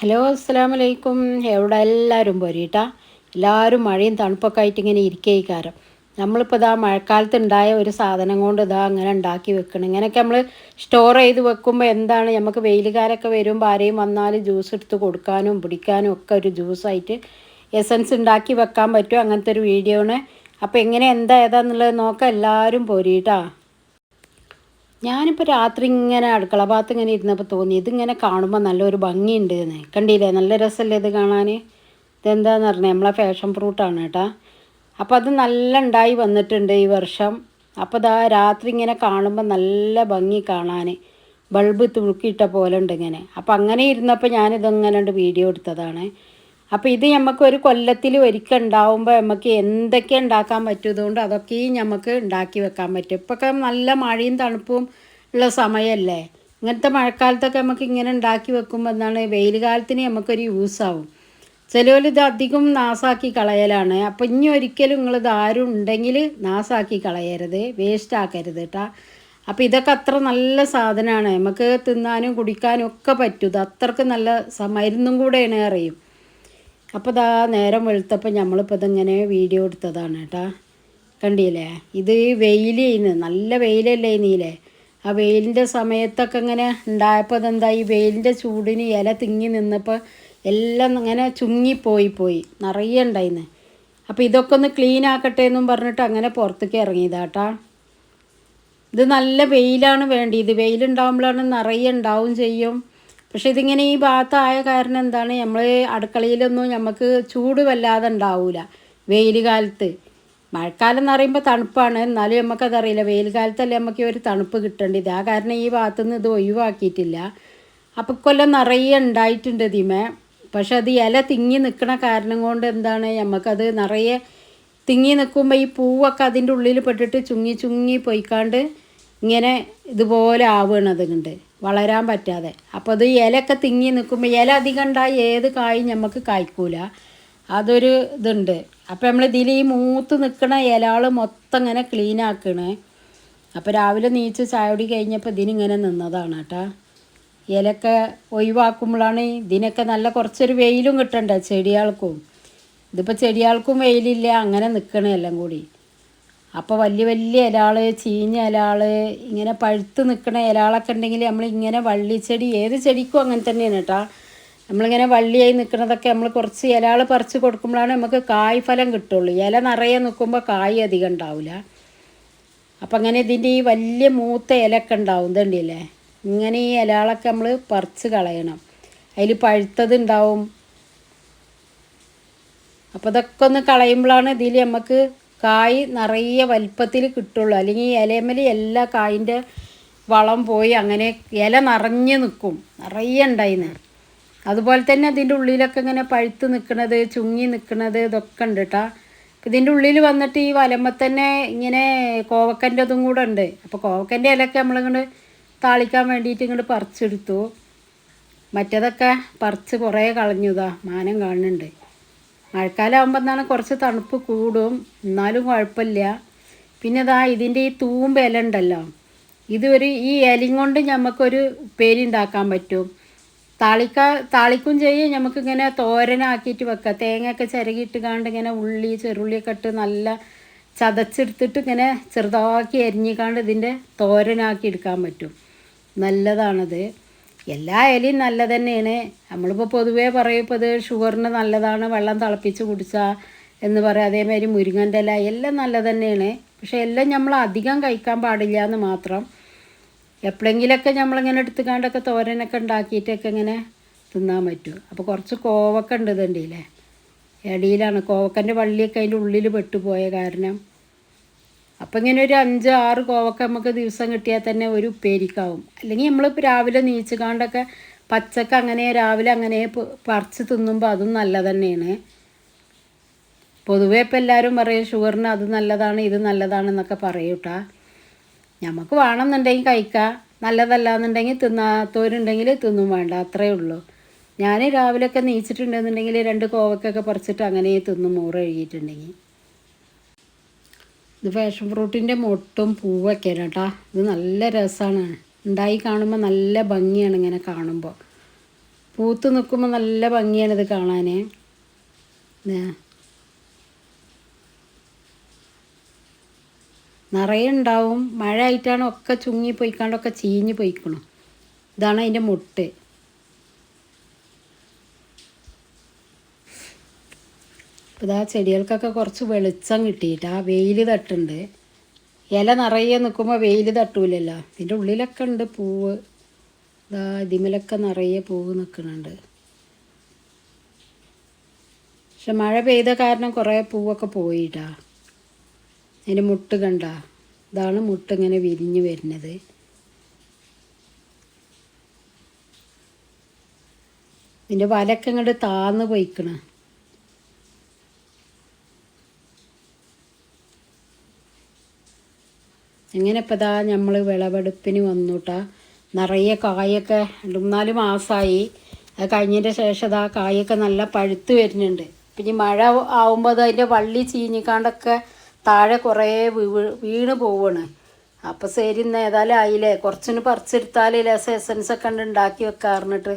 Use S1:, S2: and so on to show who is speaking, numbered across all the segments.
S1: Hello അസ്സാം വലൈക്കും എവിടെ എല്ലാവരും പോരീട്ട? എല്ലാവരും മഴയും തണുപ്പൊക്കെ ആയിട്ട് ഇങ്ങനെ ഇരിക്കേക്കാരം. നമ്മളിപ്പോൾ ഇതാ മഴക്കാലത്ത് ഉണ്ടായ ഒരു സാധനം കൊണ്ട് ഇതാ അങ്ങനെ ഉണ്ടാക്കി വെക്കണം. ഇങ്ങനെയൊക്കെ നമ്മൾ സ്റ്റോർ ചെയ്ത് വെക്കുമ്പോൾ എന്താണ്? നമുക്ക് വെയിലുകാരൊക്കെ വരുമ്പോൾ ആരെയും വന്നാൽ ജ്യൂസ് എടുത്ത് കൊടുക്കാനും പിടിക്കാനും ഒക്കെ ഒരു ജ്യൂസായിട്ട് എസൻസ് ഉണ്ടാക്കി വെക്കാൻ പറ്റും അങ്ങനത്തെ ഒരു വീഡിയോ ആണ്. അപ്പോൾ എങ്ങനെ എന്താ ഏതാന്നുള്ളത് നോക്കാം. എല്ലാവരും പോരീട്ടാ. ഞാനിപ്പോൾ രാത്രി ഇങ്ങനെ അടുക്കള ഭാഗത്ത് ഇങ്ങനെ ഇരുന്നപ്പോൾ തോന്നി ഇതിങ്ങനെ കാണുമ്പോൾ നല്ലൊരു ഭംഗിയുണ്ട് എന്ന്. കണ്ടില്ലേ? നല്ല രസമല്ലേ ഇത് കാണാൻ ഇതെന്താന്ന് പറഞ്ഞാൽ നമ്മളെ ഫാഷൻ ഫ്രൂട്ടാണ് കേട്ടോ. അപ്പോൾ അത് നല്ല ഉണ്ടായി വന്നിട്ടുണ്ട് ഈ വർഷം. അപ്പോൾ ഇതാ രാത്രി ഇങ്ങനെ കാണുമ്പോൾ നല്ല ഭംഗി കാണാൻ ബൾബ് തുളുക്കിയിട്ട പോലെ ഉണ്ട് ഇങ്ങനെ. അപ്പോൾ അങ്ങനെ ഇരുന്നപ്പോൾ ഞാനിതങ്ങനെ വീഡിയോ എടുത്തതാണ്. അപ്പോൾ ഇത് നമുക്ക് ഒരു കൊല്ലത്തിൽ ഒരിക്കൽ ഉണ്ടാവുമ്പോൾ നമുക്ക് എന്തൊക്കെ ഉണ്ടാക്കാൻ പറ്റും ഇതുകൊണ്ട് അതൊക്കെയും നമുക്ക് ഉണ്ടാക്കി വെക്കാൻ പറ്റും. ഇപ്പൊക്കെ നല്ല മഴയും തണുപ്പും ഉള്ള സമയമല്ലേ ഇങ്ങനത്തെ മഴക്കാലത്തൊക്കെ നമുക്ക് ഇങ്ങനെ ഉണ്ടാക്കി വെക്കുമ്പോൾ എന്താണ് വെയിൽ കാലത്തിന് നമുക്കൊരു യൂസ് ആവും. ചിലവർ ഇത് അധികം നാസാക്കി കളയലാണ്. അപ്പോൾ ഇനി ഒരിക്കലും നിങ്ങളിത് ആരും ഉണ്ടെങ്കിൽ നാസാക്കി കളയരുത് വേസ്റ്റ് ആക്കരുത് കേട്ടോ അപ്പോൾ ഇതൊക്കെ അത്ര നല്ല സാധനമാണ് നമുക്ക് തിന്നാനും കുടിക്കാനും ഒക്കെ പറ്റും. ഇത് അത്രയ്ക്ക് നല്ല മരുന്നും കൂടെയാണ് അറിയും. അപ്പോൾ ഇതാ നേരം വെളുത്തപ്പോൾ നമ്മളിപ്പോൾ ഇതിങ്ങനെ വീഡിയോ എടുത്തതാണ് കേട്ടാ. കണ്ടില്ലേ? ഇത് വെയിലേന്ന് നല്ല വെയിലല്ലേ നീലേ ആ വെയിലിന്റെ സമയത്തൊക്കെ ഇങ്ങനെ ഉണ്ടായപ്പോൾ ഇതെന്താ? ഈ വെയിലിന്റെ ചൂടിന് ഇല തിങ്ങി നിന്നപ്പോൾ എല്ലാം ഇങ്ങനെ ചുങ്ങിപ്പോയി പോയി നിറയെ ഉണ്ടായിന്ന്. അപ്പോൾ ഇതൊക്കെ ഒന്ന് ക്ലീൻ ആക്കട്ടെ എന്നും പറഞ്ഞിട്ട് അങ്ങനെ പുറത്തേക്ക് ഇറങ്ങിയതാട്ടാ ഇത് നല്ല വെയിലാണ് വേണ്ടിയത്. വെയിലുണ്ടാകുമ്പോഴാണ് നിറയെ ഉണ്ടാവും ചെയ്യും. പക്ഷെ ഇതിങ്ങനെ ഈ ഭാഗത്തായ കാരണം എന്താണ്? നമ്മൾ അടുക്കളയിലൊന്നും നമുക്ക് ചൂട് വല്ലാതെ ഉണ്ടാവില്ല വെയിൽ കാലത്ത്. മഴക്കാലം എന്ന് പറയുമ്പോൾ തണുപ്പാണ്. എന്നാലും നമുക്കതറിയില്ല വെയിൽ കാലത്തല്ലേ നമുക്ക് ഒരു തണുപ്പ് കിട്ടേണ്ടത്. ആ കാരണം ഈ ഭാഗത്തു നിന്ന് ഇത് ഒഴിവാക്കിയിട്ടില്ല. അപ്പം കൊല്ലം നിറയെ ഉണ്ടായിട്ടുണ്ട് ഇതിമേ. പക്ഷെ അത് ഇല തിങ്ങി നിൽക്കണ കാരണം കൊണ്ട് എന്താണ്? നമുക്കത് നിറയെ തിങ്ങി നിൽക്കുമ്പോൾ ഈ പൂവൊക്കെ അതിന്റെ ഉള്ളിൽ പെട്ടിട്ട് ചുങ്ങി ചുങ്ങി പൊയ്ക്കാണ്ട് ഇങ്ങനെ ഇതുപോലെ ആവുകയാണ് കണ്ട് വളരാൻ പറ്റാതെ. അപ്പോൾ അത് ഇലയൊക്കെ തിങ്ങി നിൽക്കുമ്പോൾ ഇല അധികം ഉണ്ടായി ഏത് കായും നമുക്ക് കായ്ക്കൂല. അതൊരു ഇതുണ്ട്. അപ്പോൾ നമ്മൾ ഇതിൽ ഈ മൂത്ത് നിൽക്കണ ഇലകൾ മൊത്തം ഇങ്ങനെ ക്ലീൻ ആക്കണേ. അപ്പോൾ രാവിലെ നീച്ച് ചായടി കഴിഞ്ഞപ്പോൾ ഇതിനിങ്ങനെ നിന്നതാണ് കേട്ടോ ഇലയൊക്കെ ഒഴിവാക്കുമ്പോഴാണ് ഇതിനൊക്കെ നല്ല കുറച്ചൊരു വെയിലും കിട്ടണ്ടേ ചെടികൾക്കും. ഇതിപ്പോൾ ചെടികൾക്കും വെയിലില്ല അങ്ങനെ നിൽക്കണേ എല്ലാം കൂടി. അപ്പോൾ വലിയ വലിയ ഇലകൾ ചീഞ്ഞ ഇലകൾ ഇങ്ങനെ പഴുത്ത് നിൽക്കുന്ന ഇലകളൊക്കെ ഉണ്ടെങ്കിൽ നമ്മൾ ഇങ്ങനെ വള്ളിച്ചെടി ഏത് ചെടിക്കും അങ്ങനെ തന്നെയാണ് കേട്ടോ. നമ്മളിങ്ങനെ വള്ളിയായി നിൽക്കുന്നതൊക്കെ നമ്മൾ കുറച്ച് ഇലകൾ പറിച്ച് കൊടുക്കുമ്പോഴാണ് നമുക്ക് കായ് ഫലം കിട്ടുള്ളൂ. ഇല നിറയെ നിൽക്കുമ്പോൾ കായ് അധികം ഉണ്ടാവില്ല. അപ്പം അങ്ങനെ ഇതിന്റെ ഈ വലിയ മൂത്ത ഇലയൊക്കെ ഉണ്ടാവും. ഇതുണ്ടല്ലേ ഇങ്ങനെ ഈ ഇലകളൊക്കെ നമ്മൾ പറിച്ച് കളയണം. അതിൽ പഴുത്തത് ഉണ്ടാവും. അപ്പോൾ ഇതൊക്കെ ഒന്ന് കളയുമ്പോഴാണ് ഇതിൽ നമുക്ക് കായ് നിറയെ വലിപ്പത്തിൽ കിട്ടുള്ളൂ. അല്ലെങ്കിൽ ഈ എല്ലാ കായിന്റെ വളം പോയി അങ്ങനെ ഇല നിറഞ്ഞ് നിൽക്കും. നിറയെ ഉണ്ടായിന്ന് അതുപോലെ തന്നെ അതിന്റെ ഉള്ളിലൊക്കെ ഇങ്ങനെ പഴുത്ത് നിൽക്കണത് ചുങ്ങി നിൽക്കണത് ഇതൊക്കെ ഉണ്ട് കേട്ടോ ഇതിന്റെ ഉള്ളിൽ വന്നിട്ട് ഈ വലമ്പ തന്നെ ഇങ്ങനെ കോവക്കന്റെ അതും കൂടെ ഉണ്ട്. അപ്പോൾ കോവക്കന്റെ ഇലയൊക്കെ നമ്മളിങ്ങോട്ട് താളിക്കാൻ വേണ്ടിയിട്ട് ഇങ്ങോട്ട് പറിച്ചെടുത്തു. മറ്റേതൊക്കെ പറിച്ച് കുറേ കളഞ്ഞുതാ മാനം കാണുന്നുണ്ട്. മഴക്കാലം എന്നാണ് കുറച്ച് തണുപ്പ് കൂടും. എന്നാലും കുഴപ്പമില്ല. പിന്നെ ഇതാ ഇതിന്റെ ഈ തൂമ്പ് ഇല ഉണ്ടല്ലോ. ഇതൊരു ഈ ഇലയും കൊണ്ട് നമുക്കൊരു ഉപ്പേരി ഉണ്ടാക്കാൻ പറ്റും. താളിക്ക താളിക്കും ചെയ്യും. നമുക്കിങ്ങനെ തോരനാക്കിയിട്ട് വെക്കാം. തേങ്ങയൊക്കെ ചിരകിയിട്ട് കാണ്ട് ഇങ്ങനെ ഉള്ളി ചെറുള്ളിയൊക്കെ ഇട്ട് നല്ല ചതച്ചെടുത്തിട്ട് ഇങ്ങനെ ചെറുതാക്കി അരിഞ്ഞിക്കാണ്ട് ഇതിന്റെ തോരനാക്കി എടുക്കാൻ പറ്റും. നല്ലതാണത്. എല്ലാ ഇലയും നല്ല തന്നെയാണ് നമ്മളിപ്പോൾ പൊതുവേ പറയും ഇപ്പോൾ ഇത് ഷുഗറിന് നല്ലതാണ് വെള്ളം തിളപ്പിച്ച് കുടിച്ചാൽ എന്ന് പറയാം. അതേമാതിരി മുരിങ്ങന്റെ ഇല എല്ലാം നല്ല തന്നെയാണ് പക്ഷേ എല്ലാം നമ്മൾ അധികം കഴിക്കാൻ പാടില്ല എന്ന് മാത്രം. എപ്പോഴെങ്കിലൊക്കെ നമ്മളിങ്ങനെ എടുത്തുകാണ്ടൊക്കെ തോരനൊക്കെ ഉണ്ടാക്കിയിട്ടൊക്കെ ഇങ്ങനെ തിന്നാൻ പറ്റും. അപ്പോൾ കുറച്ച് കോവക്ക ഉണ്ട് ഇതുണ്ടല്ലേ? ഇടയിലാണ് കോവക്കന്റെ വള്ളിയൊക്കെ അതിന്റെ ഉള്ളിൽ പെട്ടുപോയ കാരണം അപ്പം ഇങ്ങനെ ഒരു അഞ്ച് ആറ് കോവക്ക നമുക്ക് ദിവസം കിട്ടിയാൽ തന്നെ ഒരു ഉപ്പേരിക്കാവും. അല്ലെങ്കിൽ നമ്മളിപ്പോൾ രാവിലെ നീച്ച് കാണ്ടൊക്കെ പച്ചക്ക അങ്ങനെ രാവിലെ അങ്ങനെ പറിച്ച് തിന്നുമ്പോൾ അതും നല്ല തന്നെയാണ്. പൊതുവേ ഇപ്പം എല്ലാവരും പറയും ഷുഗറിന് അത് നല്ലതാണ് ഇത് നല്ലതാണെന്നൊക്കെ പറയൂട്ടാ നമുക്ക് വേണമെന്നുണ്ടെങ്കിൽ കഴിക്കാം. നല്ലതല്ല എന്നുണ്ടെങ്കിൽ തിന്നാത്തവരുണ്ടെങ്കിൽ തിന്നും വേണ്ട അത്രയേ ഉള്ളൂ. ഞാൻ രാവിലെയൊക്കെ നീച്ചിട്ടുണ്ടെന്നുണ്ടെങ്കിൽ രണ്ട് കോവക്കൊക്കെ പറിച്ചിട്ട് അങ്ങനെ തിന്നും മോറ് കഴുകിയിട്ടുണ്ടെങ്കിൽ. ഇത് ഫാഷൻ ഫ്രൂട്ടിന്റെ മൊട്ടും പൂവൊക്കെയാണ് കേട്ടോ ഇത് നല്ല രസമാണ് ഉണ്ടായി കാണുമ്പോൾ നല്ല ഭംഗിയാണ് ഇങ്ങനെ കാണുമ്പോൾ പൂത്ത് നിൽക്കുമ്പോൾ നല്ല ഭംഗിയാണ് ഇത് കാണാൻ നിറയെ ഉണ്ടാവും മഴ ആയിട്ടാണ് ഒക്കെ ചുങ്ങി പോയിക്കാണ്ടൊക്കെ ചീഞ്ഞ് പോയിക്കണം. ഇതാണ് അതിന്റെ മുട്ട്. അപ്പോൾ ഇതാ ചെടികൾക്കൊക്കെ കുറച്ച് വെളിച്ചം കിട്ടിയിട്ട് ആ വെയിൽ തട്ടുണ്ട്. ഇല നിറയെ നിൽക്കുമ്പോൾ വെയിൽ തട്ടൂലല്ലോ. ഇതിന്റെ ഉള്ളിലൊക്കെ ഉണ്ട് പൂവ്. ഇതാ ഇതിമലൊക്കെ നിറയെ പൂവ് നിൽക്കുന്നുണ്ട്. പക്ഷെ മഴ പെയ്ത കാരണം കുറേ പൂവൊക്കെ പോയിട്ടാ. അതിന്റെ മുട്ട് കണ്ട. ഇതാണ് മുട്ട് ഇങ്ങനെ വിരിഞ്ഞ് വരുന്നത്. ഇതിന്റെ വലക്കെ ഇങ്ങോട്ട് താന്ന് പോയിക്കണ. എങ്ങനെ ഇപ്പം ഇതാ നമ്മൾ വിളവെടുപ്പിന് വന്നുട്ടാ? നിറയെ കായൊക്കെ രണ്ട് മൂന്നാൽ മാസമായി അത് കഴിഞ്ഞതിന്റെ ശേഷം ഇതാ കായൊക്കെ നല്ല പഴുത്ത് വരുന്നുണ്ട്. പിന്നെ മഴ ആവുമ്പോൾ അത് അതിന്റെ വള്ളി ചീഞ്ഞിക്കാണ്ടൊക്കെ താഴെ കുറേ വീണ് പോവാണ്. അപ്പോൾ ശരി ഇന്ന് ഏതായാലും ആയില്ലേ? കുറച്ചിന് പറിച്ചെടുത്താൽ ലെസ് എസൻസ് ഒക്കെ ഉണ്ട് ഉണ്ടാക്കി വെക്കാറിഞ്ഞിട്ട്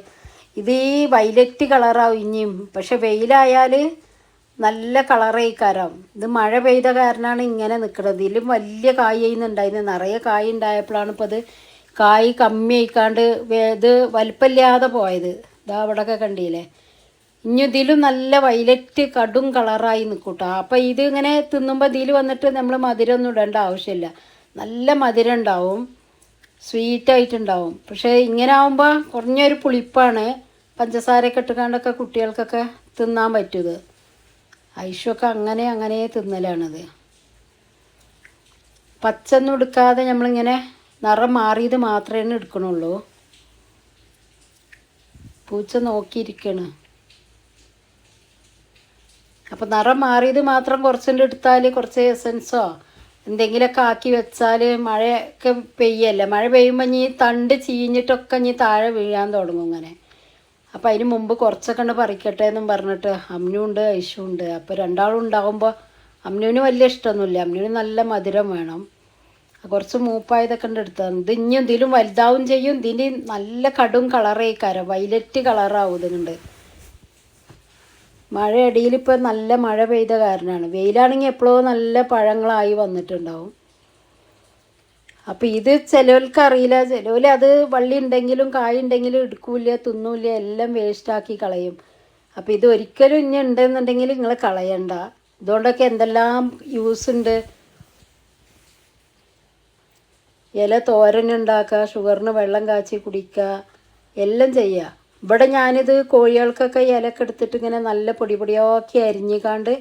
S1: ഇത് ഈ വൈലറ്റ് കളറാവും ഇനിയും. പക്ഷെ വെയിലായാൽ നല്ല കളറേക്കാരം ഇത് മഴ പെയ്ത കാരണമാണ് ഇങ്ങനെ നിൽക്കുന്നത് ഇതിലും വലിയ കായ് ചെയ്യുന്നുണ്ടായിരുന്നു നിറയെ കായ് ഉണ്ടായപ്പോഴാണ് ഇപ്പോൾ അത് കായ് കമ്മി ആയിക്കാണ്ട് ഇത് വലിപ്പമില്ലാതെ പോയത്. ഇതാ അവിടെയൊക്കെ കണ്ടില്ലേ ഇനി ഇതിലും നല്ല വൈലറ്റ് കടും കളറായി നിൽക്കൂട്ടോ അപ്പം ഇത് ഇങ്ങനെ തിന്നുമ്പോൾ ഇതിൽ വന്നിട്ട് നമ്മൾ മധുരമൊന്നും ഇടേണ്ട ആവശ്യമില്ല നല്ല മധുരം ഉണ്ടാവും സ്വീറ്റായിട്ടുണ്ടാവും പക്ഷേ ഇങ്ങനെ ആവുമ്പോൾ കുറഞ്ഞൊരു പുളിപ്പാണ് പഞ്ചസാരയൊക്കെ ഇട്ടുകൊണ്ടൊക്കെ കുട്ടികൾക്കൊക്കെ തിന്നാൻ പറ്റുത് ഐഷൊക്കെ അങ്ങനെ അങ്ങനെ തിന്നലാണത്. പച്ചൊന്നും എടുക്കാതെ നമ്മളിങ്ങനെ നിറം മാറിയത് മാത്രമേ എടുക്കണുള്ളൂ. പൂച്ച നോക്കിയിരിക്കണ്. അപ്പം നിറം മാറിയത് മാത്രം കുറച്ചുകൊണ്ട് എടുത്താൽ കുറച്ച് എസൻസോ എന്തെങ്കിലുമൊക്കെ ആക്കി വെച്ചാൽ മഴയൊക്കെ പെയ്യല്ലേ? മഴ പെയ്യുമ്പോൾ ഇനി തണ്ട് ചീഞ്ഞിട്ടൊക്കെ ഇനി താഴെ വീഴാൻ തുടങ്ങും ഇങ്ങനെ. അപ്പം അതിന് മുമ്പ് കുറച്ചൊക്കെ ഉണ്ട് പറിക്കട്ടെ എന്നും പറഞ്ഞിട്ട് അമ്നുണ്ട് ഐശുണ്ട് അപ്പോൾ രണ്ടാളും ഉണ്ടാകുമ്പോൾ അമ്നുവിന് വലിയ ഇഷ്ടമൊന്നുമില്ല. അമ്നുവിന് നല്ല മധുരം വേണം. കുറച്ച് മൂപ്പായതൊക്കെ ഉണ്ട് എടുത്താൽ ഇത് ഇനി എന്തെങ്കിലും വലുതാവും ചെയ്യും. ഇതിന്റെ നല്ല കടും കളറേക്കാരം വൈലറ്റ് കളറാവും ഇതുകൊണ്ട് മഴ ഇടയിൽ ഇപ്പോൾ നല്ല മഴ പെയ്ത കാരണമാണ്. വെയിലാണെങ്കിൽ എപ്പോഴോ നല്ല പഴങ്ങളായി വന്നിട്ടുണ്ടാവും. അപ്പം ഇത് ചിലവർക്ക് അറിയില്ല. ചിലവർ അത് വള്ളി ഉണ്ടെങ്കിലും കായ ഉണ്ടെങ്കിലും എടുക്കൂല തിന്നൂല എല്ലാം വേസ്റ്റാക്കി കളയും. അപ്പം ഇത് ഒരിക്കലും ഇനി ഉണ്ടെന്നുണ്ടെങ്കിൽ നിങ്ങൾ കളയണ്ട. ഇതുകൊണ്ടൊക്കെ എന്തെല്ലാം യൂസ് ഉണ്ട്. ഇല തോരൻ തോരനുണ്ടാക്കുക ഷുഗറിന് വെള്ളം കാച്ചി കുടിക്കുക എല്ലാം ചെയ്യുക. ഇവിടെ ഞാനിത് കോഴികൾക്കൊക്കെ ഇലക്കെ എടുത്തിട്ട് ഇങ്ങനെ നല്ല പൊടി പൊടിയാക്കി അരിഞ്ഞിക്കാണ്ട്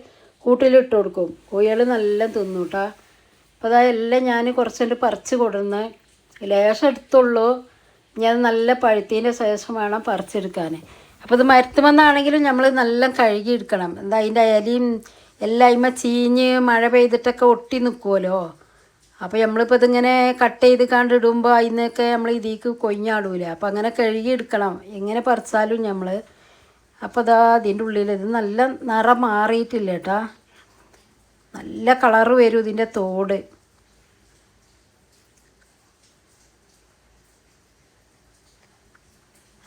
S1: കൂട്ടിലിട്ട് കൊടുക്കും. കോഴികൾ നല്ല തിന്നു കേട്ടോ അപ്പോൾ അതെല്ലാം ഞാൻ കുറച്ചുകൊണ്ട് പറിച്ച് കൊടുന്ന് ലേശം എടുത്തുള്ളൂ. ഞാൻ നല്ല പഴുത്തതിന്റെ ശേഷം വേണം പറിച്ചെടുക്കാൻ അപ്പോൾ ഇത് മരത്തുമെന്നാണെങ്കിലും നമ്മൾ നല്ല കഴുകി എടുക്കണം എന്താ അതിന്റെ ഇലയും എല്ലാം അതിമ ചീഞ്ഞ് മഴ പെയ്തിട്ടൊക്കെ ഒട്ടി നിൽക്കുമല്ലോ അപ്പോൾ നമ്മളിപ്പോൾ ഇതിങ്ങനെ കട്ട് ചെയ്ത് കണ്ട് ഇടുമ്പോൾ അതിനൊക്കെ നമ്മൾ ഇതിലേക്ക് കൊഞ്ഞാടൂല അപ്പോൾ അങ്ങനെ കഴുകി എടുക്കണം എങ്ങനെ പറിച്ചാലും നമ്മൾ അപ്പോൾ ഇതാ അതിന്റെ ഉള്ളിൽ ഇത് നല്ല നിറം മാറിയിട്ടില്ല കേട്ടാ നല്ല കളറ് വരും ഇതിന്റെ തോട്.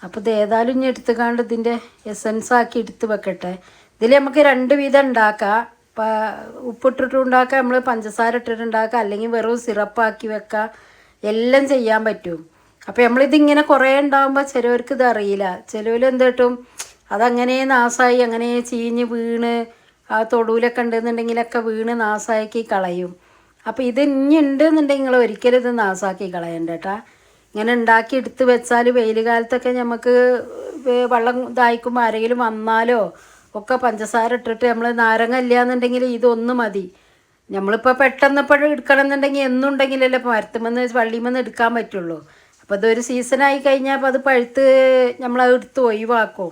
S1: അപ്പോൾ ഇത് ഏതായാലും ഇനി എടുത്തുകാണ്ട് ഇതിന്റെ എസൻസ് ആക്കി എടുത്ത് വെക്കട്ടെ. ഇതിൽ നമുക്ക് രണ്ട് വിധം ഉണ്ടാക്കാം. ഉപ്പിട്ടിട്ട് ഉണ്ടാക്കാം. നമ്മൾ പഞ്ചസാര ഇട്ടിട്ട് ഉണ്ടാക്കാം. അല്ലെങ്കിൽ വെറും സിറപ്പാക്കി വെക്കാം. എല്ലാം ചെയ്യാൻ പറ്റും. അപ്പോൾ നമ്മളിതിങ്ങനെ കുറേ ഉണ്ടാകുമ്പോൾ ചിലവർക്ക് ഇത് അറിയില്ല. ചിലവർ കിട്ടും? അതങ്ങനെ നാശമായി അങ്ങനെ ചീഞ്ഞ് വീണ് ആ തൊടുവിലൊക്കെ ഉണ്ടെന്നുണ്ടെങ്കിലൊക്കെ വീണ് നാസാക്കി കളയും. അപ്പോൾ ഇത് ഇനി ഉണ്ടെന്നുണ്ടെങ്കിൽ നിങ്ങൾ ഒരിക്കലും ഇത് നാസാക്കി കളയണ്ട കേട്ടാ. ഇങ്ങനെ ഉണ്ടാക്കി എടുത്ത് വെച്ചാൽ വെയിൽ കാലത്തൊക്കെ നമുക്ക് വെള്ളം ഇതായിക്കുമ്പോൾ ആരെങ്കിലും വന്നാലോ ഒക്കെ പഞ്ചസാര ഇട്ടിട്ട് നമ്മൾ നാരങ്ങ ഇല്ലയെന്നുണ്ടെങ്കിൽ ഇതൊന്ന് മതി. നമ്മളിപ്പോൾ പെട്ടെന്ന് ഇപ്പോൾ എടുക്കണം എന്നുണ്ടെങ്കിൽ എന്നുണ്ടെങ്കിലല്ലേ മരത്തുമെന്ന് വള്ളിമെന്ന് എടുക്കാൻ പറ്റുള്ളൂ. അപ്പോൾ ഇതൊരു സീസണായി കഴിഞ്ഞാൽ അപ്പോൾ അത് പഴുത്ത് നമ്മളത് എടുത്ത് ഒഴിവാക്കും.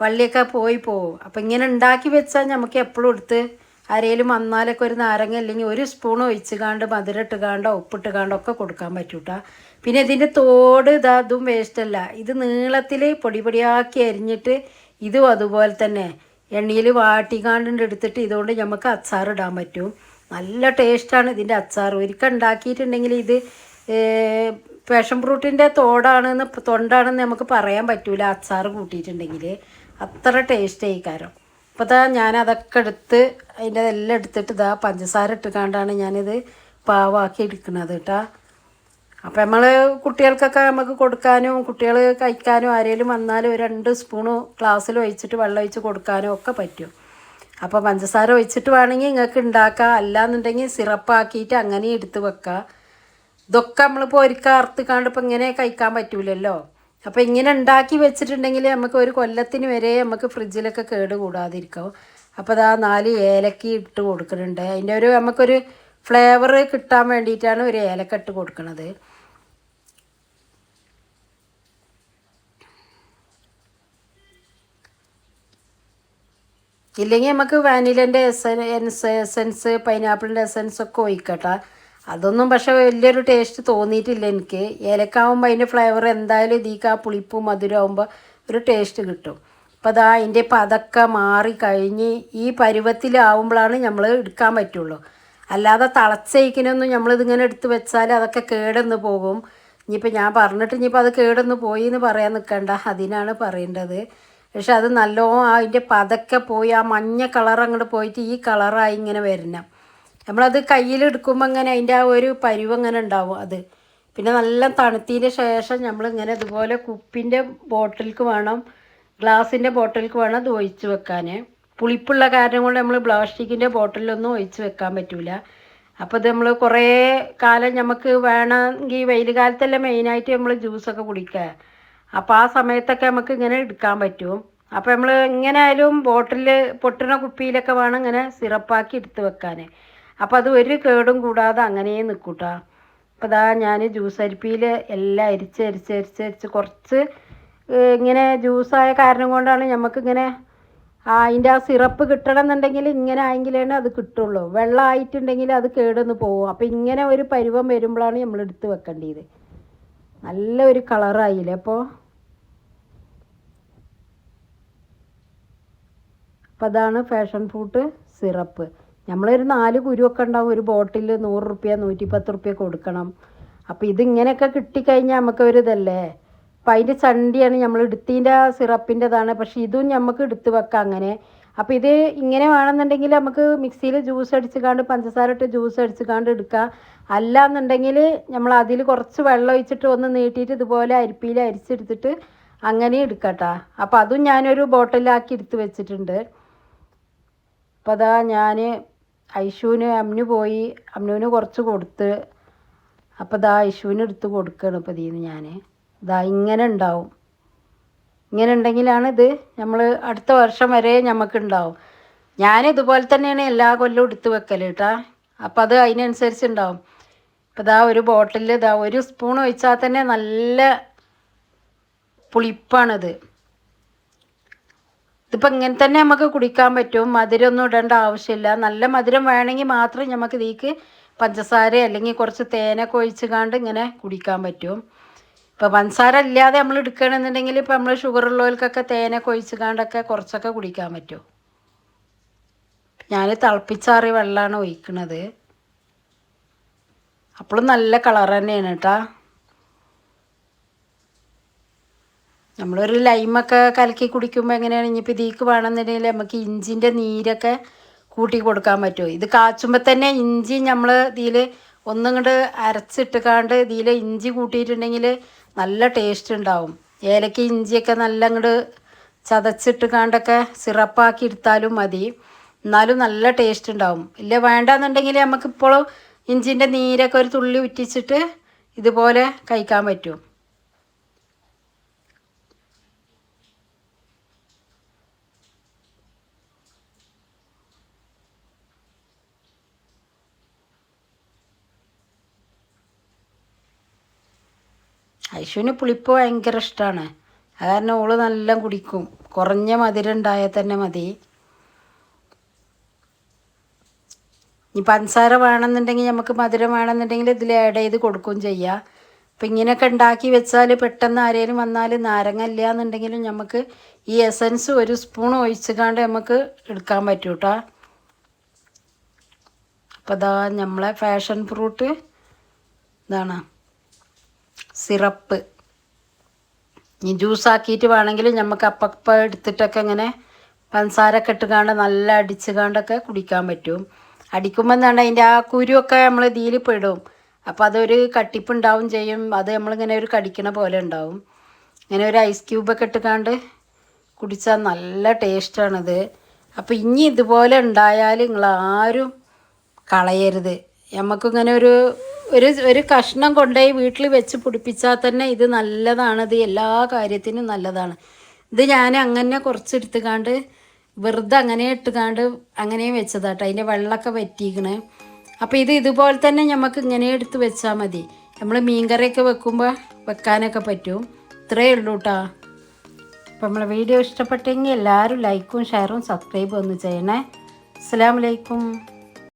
S1: വള്ളിയൊക്കെ പോയി പോവും. അപ്പം ഇങ്ങനെ ഉണ്ടാക്കി വെച്ചാൽ നമുക്ക് എപ്പോഴും എടുത്ത് ആരേലും വന്നാലൊക്കെ ഒരു നാരങ്ങ അല്ലെങ്കിൽ ഒരു സ്പൂൺ ഒഴിച്ച് കാണ്ട് മധുരം ഉപ്പിട്ട് കാണ്ടോ ഒക്കെ കൊടുക്കാൻ പറ്റൂട്ടാ. പിന്നെ ഇതിന്റെ തോട് ഇതാ അതും വേസ്റ്റല്ല ഇത് നീളത്തിൽ പൊടി പൊടിയാക്കി അരിഞ്ഞിട്ട് ഇതും അതുപോലെ തന്നെ എണ്ണയിൽ വാട്ടിക്കാണ്ട് എടുത്തിട്ട് ഇതുകൊണ്ട് നമുക്ക് അച്ചാർ ഇടാൻ പറ്റും. നല്ല ടേസ്റ്റാണ് ഇതിന്റെ അച്ചാർ. ഒരിക്കൽ ഉണ്ടാക്കിയിട്ടുണ്ടെങ്കിൽ ഇത് പാഷൻ ഫ്രൂട്ടിന്റെ തോടാണെന്ന് തൊണ്ടാണെന്ന് നമുക്ക് പറയാൻ പറ്റൂല അച്ചാർ കൂട്ടിയിട്ടുണ്ടെങ്കിൽ അത്ര ടേസ്റ്റ് കാരം. അപ്പോൾ ഇതാ ഞാനതൊക്കെ എടുത്ത് അതിന്റെ എല്ലാം എടുത്തിട്ട് ഇതാ പഞ്ചസാര ഇട്ടുകൊണ്ടാണ് ഞാനിത് പാവാക്കി എടുക്കുന്നത് കേട്ടോ അപ്പോൾ നമ്മൾ കുട്ടികൾക്കൊക്കെ നമുക്ക് കൊടുക്കാനും കുട്ടികൾ കഴിക്കാനും ആരെങ്കിലും വന്നാലും ഒരു രണ്ട് സ്പൂണ് ഗ്ലാസ്സിൽ ഒഴിച്ചിട്ട് വെള്ളം ഒഴിച്ച് കൊടുക്കാനും ഒക്കെ പറ്റും. അപ്പോൾ പഞ്ചസാര ഒഴിച്ചിട്ട് വേണമെങ്കിൽ നിങ്ങൾക്ക് ഉണ്ടാക്കാം അല്ലാന്നുണ്ടെങ്കിൽ സിറപ്പാക്കിയിട്ട് അങ്ങനെ എടുത്ത് വെക്കുക ഇതൊക്കെ നമ്മളിപ്പോൾ ഒരുക്കാർത്ത് കണ്ടിപ്പോൾ ഇങ്ങനെ കഴിക്കാൻ പറ്റൂലല്ലോ. അപ്പോൾ ഇങ്ങനെ ഉണ്ടാക്കി വെച്ചിട്ടുണ്ടെങ്കിൽ നമുക്ക് ഒരു കൊല്ലത്തിന് വരെ നമുക്ക് ഫ്രിഡ്ജിലൊക്കെ കേട് കൂടാതിരിക്കും. അപ്പോൾ അതാ നാല് ഏലക്ക ഇട്ട് കൊടുക്കുന്നുണ്ട്. അതിന്റെ ഒരു നമുക്കൊരു ഫ്ലേവർ കിട്ടാൻ വേണ്ടിയിട്ടാണ് ഒരു ഏലക്ക ഇട്ട് കൊടുക്കുന്നത് ഇല്ലെങ്കിൽ നമുക്ക് വാനിലന്റെ എസൻ എസൻസ് പൈനാപ്പിളിന്റെ എസൻസ് ഒക്കെ ഒഴിക്കട്ടെ. അതൊന്നും പക്ഷെ വലിയൊരു ടേസ്റ്റ് തോന്നിയിട്ടില്ല എനിക്ക്. ഏലക്കാവുമ്പോൾ അതിന്റെ ഫ്ലേവർ എന്തായാലും ഇതിക്ക് ആ പുളിപ്പും മധുരമാകുമ്പോൾ ഒരു ടേസ്റ്റ് കിട്ടും. അപ്പോൾ അതാ അതിന്റെ പതൊക്കെ മാറി കഴിഞ്ഞ് ഈ പരുവത്തിലാവുമ്പോഴാണ് നമ്മൾ എടുക്കാൻ പറ്റുള്ളൂ. അല്ലാതെ തളച്ചയിക്കിനൊന്നും നമ്മളിതിങ്ങനെ എടുത്ത് വെച്ചാൽ അതൊക്കെ കേടന്ന് പോകും. ഇനിയിപ്പോൾ ഞാൻ പറഞ്ഞിട്ട് ഇനിയിപ്പോൾ അത് കേടന്ന് പോയി എന്ന് പറയാൻ നിൽക്കണ്ട അതിനാണ് പറയേണ്ടത്. പക്ഷെ അത് നല്ലോണം അതിന്റെ പതൊക്കെ പോയി ആ മഞ്ഞ കളർ അങ്ങോട്ട് പോയിട്ട് ഈ കളറായി ഇങ്ങനെ വരണം. നമ്മളത് കയ്യിലെടുക്കുമ്പോൾ അങ്ങനെ അതിന്റെ ആ ഒരു പരുവ് അങ്ങനെ ഉണ്ടാവും അത്. പിന്നെ നല്ല തണുത്തതിന് ശേഷം നമ്മളിങ്ങനെ ഇതുപോലെ കുപ്പിന്റെ ബോട്ടിൽക്ക് വേണം ഗ്ലാസിന്റെ ബോട്ടിൽക്ക് വേണം അത് ഒഴിച്ച് വെക്കാൻ പുളിപ്പുള്ള കാരണം കൊണ്ട് നമ്മൾ പ്ലാസ്റ്റിക്കിന്റെ ബോട്ടിലൊന്നും ഒഴിച്ച് വെക്കാൻ പറ്റില്ല അപ്പോൾ ഇത് നമ്മൾ കുറേ കാലം നമുക്ക് വേണമെങ്കിൽ വെയിൽ കാലത്തെല്ലാം മെയിനായിട്ട് നമ്മൾ ജ്യൂസൊക്കെ കുടിക്കുക. അപ്പോൾ ആ സമയത്തൊക്കെ നമുക്ക് ഇങ്ങനെ എടുക്കാൻ പറ്റും. അപ്പോൾ നമ്മൾ എങ്ങനെ ആയാലും ബോട്ടിൽ പൊട്ടുന്ന കുപ്പിയിലൊക്കെ വേണം ഇങ്ങനെ സിറപ്പാക്കി എടുത്ത് വെക്കാൻ അപ്പോൾ അത് ഒരു കേടും കൂടാതെ അങ്ങനെ നിൽക്കൂട്ടാ അപ്പോൾ ഇതാ ഞാൻ ജ്യൂസ് അരിപ്പിയിൽ എല്ലാം അരിച്ച് അരിച്ച് അരിച്ച് അരിച്ച് കുറച്ച് ഇങ്ങനെ ജ്യൂസായ കാരണം കൊണ്ടാണ് നമുക്കിങ്ങനെ അതിന്റെ ആ സിറപ്പ് കിട്ടണം എന്നുണ്ടെങ്കിൽ ഇങ്ങനെ ആയെങ്കിലാണ് അത് കിട്ടുള്ളൂ. വെള്ളം ആയിട്ടുണ്ടെങ്കിൽ അത് കേടുന്ന് പോകും അപ്പോൾ ഇങ്ങനെ ഒരു പരുവം വരുമ്പോഴാണ് നമ്മൾ എടുത്ത് വെക്കേണ്ടത്. നല്ല ഒരു കളറായില്ലേ അപ്പോൾ അപ്പം? അതാണ് ഫാഷൻ ഫ്രൂട്ട് സിറപ്പ്. നമ്മളൊരു നാല് കുരുവൊക്കെ ഉണ്ടാവും ഒരു ബോട്ടിൽ നൂറ് റുപ്യ നൂറ്റിപ്പത്ത് റുപ്യ കൊടുക്കണം. അപ്പോൾ ഇതിങ്ങനെയൊക്കെ കിട്ടിക്കഴിഞ്ഞാൽ നമുക്ക് ഒരു ഇതല്ലേ അപ്പം അതിന്റെ ചണ്ടിയാണ് നമ്മൾ എടുത്തിന്റെ സിറപ്പിന്റെതാണ്. പക്ഷേ ഇതും നമുക്ക് എടുത്ത് വെക്കാം അങ്ങനെ. അപ്പോൾ ഇത് ഇങ്ങനെ വേണമെന്നുണ്ടെങ്കിൽ നമുക്ക് മിക്സിയിൽ ജ്യൂസ് അടിച്ചുകാണ്ട് പഞ്ചസാര ഇട്ട് ജ്യൂസ് അടിച്ചുകാണ്ട് എടുക്കുക അല്ല എന്നുണ്ടെങ്കിൽ നമ്മൾ അതിൽ കുറച്ച് വെള്ളം ഒഴിച്ചിട്ട് ഒന്ന് നീട്ടിയിട്ട് ഇതുപോലെ അരിപ്പിയിൽ അരിച്ചെടുത്തിട്ട് അങ്ങനെ എടുക്കട്ടാ. അപ്പോൾ അതും ഞാനൊരു ബോട്ടിലാക്കി എടുത്ത് വെച്ചിട്ടുണ്ട്. അപ്പോൾ അതാ ഞാൻ ഐഷുവിന് അമ്നു പോയി. അമ്നുവിന് കുറച്ച് കൊടുത്ത്. അപ്പോൾ ദാ ഐഷുവിന് എടുത്ത് കൊടുക്കുകയാണ് ഇപ്പോൾ ഇതിന്ന് ഞാൻ ദാ ഇങ്ങനെ ഉണ്ടാവും. ഇങ്ങനെ ഉണ്ടെങ്കിലാണ് ഇത് നമ്മൾ അടുത്ത വർഷം വരെ നമുക്ക് ഉണ്ടാവും. ഞാൻ ഇതുപോലെ തന്നെയാണ് എല്ലാ കൊല്ലവും എടുത്ത് വെക്കൽ കേട്ടാ. അപ്പോൾ അത് അതിനനുസരിച്ച് ഉണ്ടാവും. ഇപ്പോൾ ഇതാ ഒരു ബോട്ടിൽ ഇതാ ഒരു സ്പൂൺ ഒഴിച്ചാൽ തന്നെ നല്ല പുളിപ്പാണിത്. ഇതിപ്പോൾ ഇങ്ങനെ തന്നെ നമുക്ക് കുടിക്കാൻ പറ്റും. മധുരമൊന്നും ഇടേണ്ട ആവശ്യമില്ല. നല്ല മധുരം വേണമെങ്കിൽ മാത്രം നമുക്ക് ഇതിക്ക് പഞ്ചസാര അല്ലെങ്കിൽ കുറച്ച് തേനൊക്കെ ഒഴിച്ച് കാണ്ട് ഇങ്ങനെ കുടിക്കാൻ പറ്റും. ഇപ്പോൾ പഞ്ചസാര ഇല്ലാതെ നമ്മൾ എടുക്കുകയാണെന്നുണ്ടെങ്കിൽ ഇപ്പോൾ നമ്മൾ ഷുഗർ ഉള്ളവർക്കൊക്കെ തേനൊക്കെ ഒഴിച്ച് കാണ്ടൊക്കെ കുറച്ചൊക്കെ കുടിക്കാൻ പറ്റും. ഞാൻ തിളപ്പിച്ചാറിയ വെള്ളമാണ് ഒഴിക്കുന്നത് അപ്പോഴും നല്ല കളർ തന്നെയാണ് കേട്ടോ. നമ്മളൊരു ലൈമൊക്കെ കലക്കി കുടിക്കുമ്പോൾ എങ്ങനെയാണ്? ഇനിയിപ്പോൾ ഇതിക്ക് വേണമെന്നുണ്ടെങ്കിൽ നമുക്ക് ഇഞ്ചിന്റെ നീരൊക്കെ കൂട്ടി കൊടുക്കാൻ പറ്റുമോ? ഇത് കാച്ചുമ്പോൾ തന്നെ ഇഞ്ചി നമ്മൾ ഇതിൽ ഒന്നും കൊണ്ട് അരച്ചിട്ടുകാണ്ട് ഇതിൽ ഇഞ്ചി കൂട്ടിയിട്ടുണ്ടെങ്കിൽ നല്ല ടേസ്റ്റ് ഉണ്ടാവും. ഏലക്ക ഇഞ്ചിയൊക്കെ നല്ല അങ്ങോട്ട് ചതച്ചിട്ട് കാണ്ടൊക്കെ സിറപ്പാക്കി എടുത്താലും മതി. എന്നാലും നല്ല ടേസ്റ്റ് ഉണ്ടാവും. ഇല്ല വേണ്ടാന്നുണ്ടെങ്കിൽ നമുക്കിപ്പോൾ ഇഞ്ചിന്റെ നീരൊക്കെ ഒരു തുള്ളി ഉറ്റിച്ചിട്ട് ഇതുപോലെ കഴിക്കാൻ പറ്റും. ഐശുവിന് പുളിപ്പ് ഭയങ്കര ഇഷ്ടമാണ് അത് കാരണം ഓൾ നല്ല കുടിക്കും. കുറഞ്ഞ മധുരം ഉണ്ടായാൽ തന്നെ മതി. ഇനി പഞ്ചസാര വേണമെന്നുണ്ടെങ്കിൽ നമുക്ക് മധുരം വേണമെന്നുണ്ടെങ്കിൽ ഇതിൽ ആഡ് ചെയ്ത് കൊടുക്കുകയും ചെയ്യാം. അപ്പം ഇങ്ങനെയൊക്കെ ഉണ്ടാക്കി വെച്ചാൽ പെട്ടെന്ന് ആരെങ്കിലും വന്നാൽ നാരങ്ങ ഇല്ല എന്നുണ്ടെങ്കിലും നമുക്ക് ഈ എസൻസ് ഒരു സ്പൂൺ ഒഴിച്ചുകാണ്ട് നമുക്ക് എടുക്കാൻ പറ്റും കേട്ടോ അപ്പോൾ ഇതാ നമ്മളെ ഫാഷൻ ഫ്രൂട്ട് ഇതാണ്. സിറപ്പ്. ഇനി ജ്യൂസാക്കിയിട്ട് വേണമെങ്കിൽ നമുക്ക് അപ്പപ്പ എടുത്തിട്ടൊക്കെ ഇങ്ങനെ പഞ്ചസാരൊക്കെ ഇട്ടുകാണ്ട് നല്ല അടിച്ച് കാണ്ടൊക്കെ കുടിക്കാൻ പറ്റും. അടിക്കുമ്പോൾ എന്താണ് അതിന്റെ ആ കുരുവൊക്കെ നമ്മൾ ഇതിൽ പെടും. അപ്പോൾ അതൊരു കട്ടിപ്പുണ്ടാവും ചെയ്യും. അത് നമ്മളിങ്ങനെ ഒരു കടിക്കണ പോലെ ഉണ്ടാവും. ഇങ്ങനെ ഒരു ഐസ് ക്യൂബൊക്കെ ഇട്ടുകാണ്ട് കുടിച്ചാൽ നല്ല ടേസ്റ്റാണിത് അപ്പോൾ ഇനി ഇതുപോലെ ഉണ്ടായാൽ നിങ്ങൾ ആരും കളയരുത് നമുക്കിങ്ങനെ ഒരു ഒരു ഒരു കഷ്ണം കൊണ്ടുപോയി വീട്ടിൽ വെച്ച് പിടിപ്പിച്ചാൽ തന്നെ ഇത് നല്ലതാണ്. ഇത് എല്ലാ കാര്യത്തിനും നല്ലതാണ്. ഇത് ഞാൻ അങ്ങനെ കുറച്ച് എടുത്തുകാണ്ട് വെറുതെ അങ്ങനെ ഇട്ടുകാണ്ട് അങ്ങനെ വെച്ചതാട്ടോ. അതിന്റെ വെള്ളമൊക്കെ വറ്റിക്കണേ അപ്പോൾ ഇത് ഇതുപോലെ തന്നെ നമുക്ക് ഇങ്ങനെ എടുത്ത് വെച്ചാൽ മതി. നമ്മൾ മീൻകറിയൊക്കെ വെക്കുമ്പോൾ വെക്കാനൊക്കെ പറ്റും. ഇത്രയേ ഉള്ളൂ കേട്ടോ അപ്പോൾ നമ്മളെ വീഡിയോ ഇഷ്ടപ്പെട്ടെങ്കിൽ എല്ലാവരും ലൈക്കും ഷെയറും സബ്സ്ക്രൈബും ഒന്ന് ചെയ്യണേ. അസ്സാം വലൈക്കും